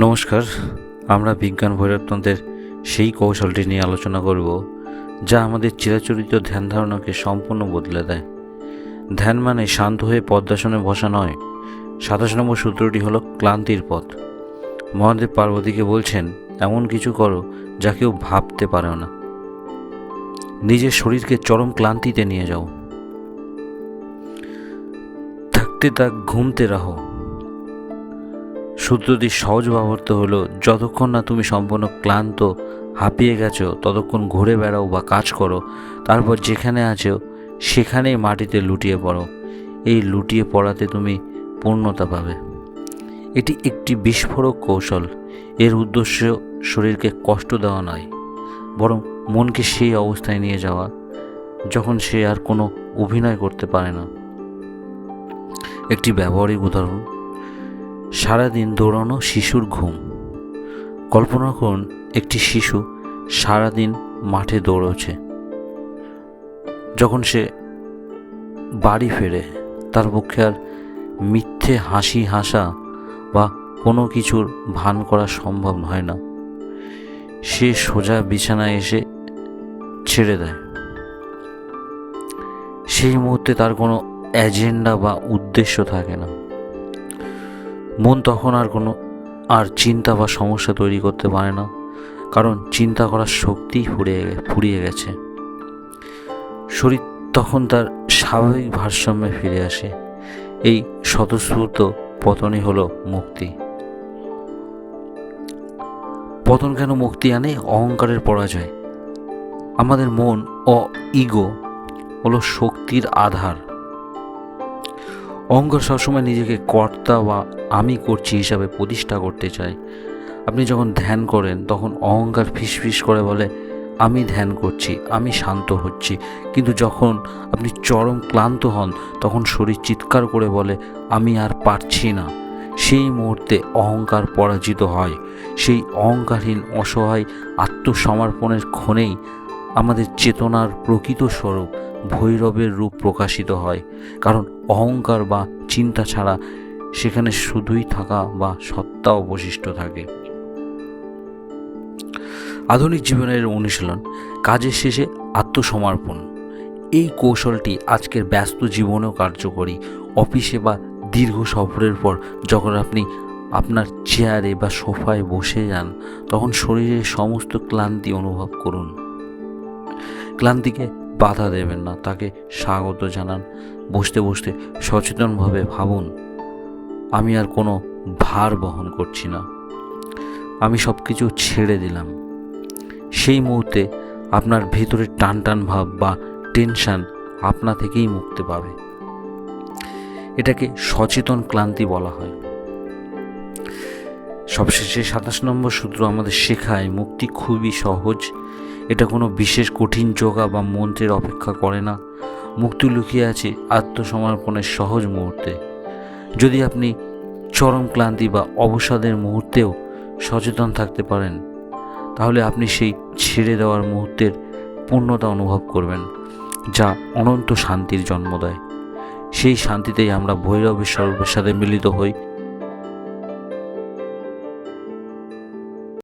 নমস্কার, আমরা বিজ্ঞান ভৈরবতন্ত্রের সেই কৌশলটি নিয়ে আলোচনা করব, যা আমাদের চিরাচরিত ধ্যান ধারণাকে সম্পূর্ণ বদলে দেয়। ধ্যান মানে শান্ত হয়ে পদ্মাসনে বসা নয়। সাতাশ নম্বর সূত্রটি হলো ক্লান্তির পথ। মহাদেব পার্বতীকে বলছেন, এমন কিছু করো যা কেউ ভাবতে পারে না। নিজের শরীরকে চরম ক্লান্তিতে নিয়ে যাও। থাকতে তাক ঘুমতে রাহো। সূত্রটি সহজ ব্যবহৃত হলো, যতক্ষণ না তুমি সম্পূর্ণ ক্লান্ত, হাঁপিয়ে গেছো, ততক্ষণ ঘুরে বেড়াও বা কাজ করো, তারপর যেখানে আছো, সেখানেই মাটিতে লুটিয়ে পড়ো। এই লুটিয়ে পড়াতে তুমি পূর্ণতা পাবে। এটি একটি বিস্ফোরক কৌশল। এর উদ্দেশ্য শরীরকে কষ্ট দেওয়া নয়, বরং মনকে সেই অবস্থায় নিয়ে যাওয়া, যখন সে আর কোনো অভিনয় করতে পারে না। একটি ব্যবহারিক উদাহরণ সারাদিন দৌড়ানো শিশুর ঘুম। কল্পনা করুন, একটি শিশু সারাদিন মাঠে দৌড়চ্ছে। যখন সে বাড়ি ফেরে, তার পক্ষে আর মিথ্যে হাসি হাসা বা কোনো কিছুর ভান করা সম্ভব হয় না। সে সোজা বিছানায় এসে ছেড়ে দেয়। সেই মুহূর্তে তার কোনো এজেন্ডা বা উদ্দেশ্য থাকে না। মন তখন আর কোনো, আর চিন্তা বা সমস্যা তৈরি করতে পারে না। কারণ চিন্তা করার শক্তি ফুরিয়ে ফুরিয়ে গেছে। শরীর তখন তার স্বাভাবিক ভারসাম্যে ফিরে আসে। এই স্বতঃস্ফূর্ত পতনই হলো মুক্তি। পতন কেন মুক্তি আনে? অহংকারের পরাজয়। আমাদের মন ও ইগো হলো শক্তির আধার। অহংকার সবসময় নিজেকে কর্তা বা আমি করছি হিসাবে প্রতিষ্ঠা করতে চায়। আপনি যখন ধ্যান করেন, তখন অহংকার ফিসফিস করে বলে, আমি ধ্যান করছি, আমি শান্ত হচ্ছি। কিন্তু যখন আপনি চরম ক্লান্ত হন, তখন শরীর চিৎকার করে বলে, আমি আর পারছি না। সেই মুহূর্তে অহংকার পরাজিত হয়। সেই অহংকারহীন, অসহায় আত্মসমর্পণের ক্ষণেই আমাদের চেতনার প্রকৃত স্বরূপ। ভৈরবের রূপ প্রকাশিত হয়, কারণ অহংকার বা চিন্তা ছাড়া সেখানে শুধুই থাকা বা সত্তা অবশিষ্ট থাকে। আধুনিক জীবনের অনুশীলন, কাজের শেষে আত্মসমর্পণ। এই কৌশলটি আজকের ব্যস্ত জীবনেও কার্যকরী। অফিসে বা দীর্ঘ সফরের পর যখন আপনি আপনার চেয়ারে বা সোফায় বসে যান, তখন শরীরের সমস্ত ক্লান্তি অনুভব করুন। ক্লান্তিকে বাধা দেবেন না, তাকে স্বাগত জানান। বসতে বসতে সচেতনভাবে ভাবুন, আমি আর কোনো ভার বহন করছি না। আমি সব কিছু ছেড়ে দিলাম। সেই মুহূর্তে আপনার ভেতরে টান টান ভাব বা টেনশন আপনা থেকেই মুক্তি পাবে। এটাকে সচেতন ক্লান্তি বলা হয়। সবশেষে সাতাশ নম্বর সূত্র আমাদের শেখায়, মুক্তি খুবই সহজ। এটা কোনো বিশেষ কঠিন যোগা বা মন্ত্রের অপেক্ষা করে না। মুক্তি লুকিয়ে আছে আত্মসমর্পণের সহজ মুহূর্তে। যদি আপনি চরম ক্লান্তি বা অবসাদের মুহূর্তেও সচেতন থাকতে পারেন, তাহলে আপনি সেই ছেড়ে দেওয়ার মুহূর্তের পূর্ণতা অনুভব করবেন, যা অনন্ত শান্তির জন্ম দেয়। সেই শান্তিতেই আমরা ভৈরবের স্বরূপের সাথে মিলিত হই।